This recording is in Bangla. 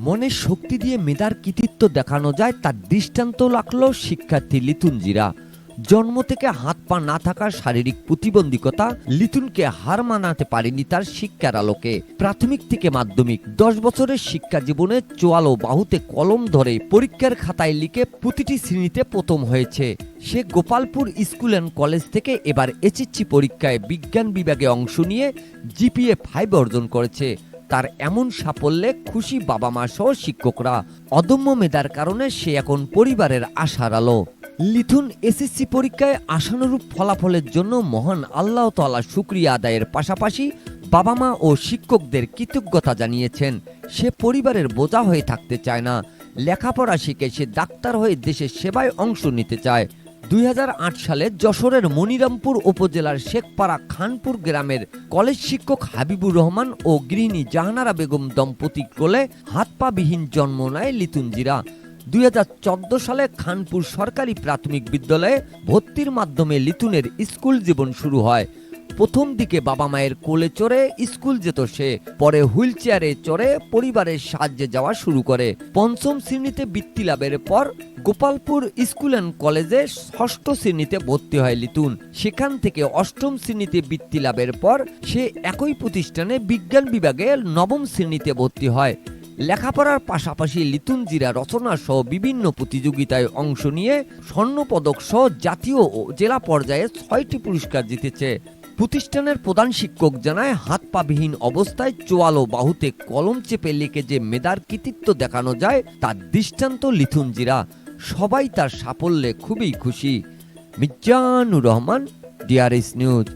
মনের শক্তি দিয়ে মেধার কৃতিত্ব দেখানো যায় তার দৃষ্টান্ত লাগল শিক্ষার্থী লিতুনজিরা জন্ম থেকে হাত পা না থাকার শারীরিক প্রতিবন্ধকতা লিতুনকে হার মানাতে পারেনি তার শিক্ষার আলোকে। প্রাথমিক থেকে মাধ্যমিক, দশ বছরের শিক্ষা জীবনে চোয়ালো বাহুতে কলম ধরে পরীক্ষার খাতায় লিখে প্রতিটি শ্রেণীতে প্রথম হয়েছে। সে গোপালপুর স্কুল অ্যান্ড কলেজ থেকে এবার এসএসসি পরীক্ষায় বিজ্ঞান বিভাগে অংশ নিয়ে জিপিএ ফাইভ অর্জন করেছে। তার এমন সাফল্যে খুশি বাবা মা সহ শিক্ষকরা। অদম্য মেধার কারণে সে এখন পরিবারের আশার আলো। লিথুন এসএসসি পরীক্ষায় আশানুরূপ ফলাফলের জন্য মহান আল্লাহ তাআলা শুক্রিয়া আদায়ের পাশাপাশি বাবা মা ও শিক্ষকদের কৃতজ্ঞতা জানিয়েছেন। সে পরিবারের বোঝা হয়ে থাকতে চায় না। লেখাপড়া শিখে সে ডাক্তার হয়ে দেশের সেবায় অংশ নিতে চায়। দুই হাজার আট সালে যশোরের মনিরামপুর উপজেলার শেখপাড়া খানপুর গ্রামের কলেজ শিক্ষক হাবিবুর রহমান ও গৃহিণী জাহানারা বেগম দম্পতি কোলে হাত পা বিহীন জন্ম নেয় লিতুনজিরা। দুই সালে খানপুর সরকারি প্রাথমিক বিদ্যালয়ে ভর্তির মাধ্যমে লিতুনের স্কুল জীবন শুরু হয়। প্রথম দিকে বাবা মায়ের কোলে চড়ে স্কুল যেত সে, পরে হুইল চেয়ারে চড়ে পরিবারের সাহায্যে যাওয়া শুরু করে। পঞ্চম শ্রেণীতে বৃত্তি লাভের পর গোপালপুর স্কুল অ্যান্ড কলেজে ষষ্ঠ শ্রেণীতে ভর্তি হয় লিতুন সেখান থেকে অষ্টম শ্রেণীতে বৃত্তি লাভের পর সে একই প্রতিষ্ঠানে বিজ্ঞান বিভাগে নবম শ্রেণীতে ভর্তি হয়। লেখাপড়ার পাশাপাশি লিতুনজিরা রচনা সহ বিভিন্ন প্রতিযোগিতায় অংশ নিয়ে স্বর্ণপদক সহ জাতীয় ও জেলা পর্যায়ে ছয়টি পুরস্কার জিতেছে। প্রতিষ্ঠানের প্রধান শিক্ষক জানায়, হাত পাবিহীন অবস্থায় চোয়ালো বাহুতে কলম চেপে লিখে যে মেধার কৃতিত্ব দেখানো যায়, তার দৃষ্টান্ত লিথুনজিরা সবাই তার সাফল্যে খুবই খুশি। Mizanur Rahman DRS news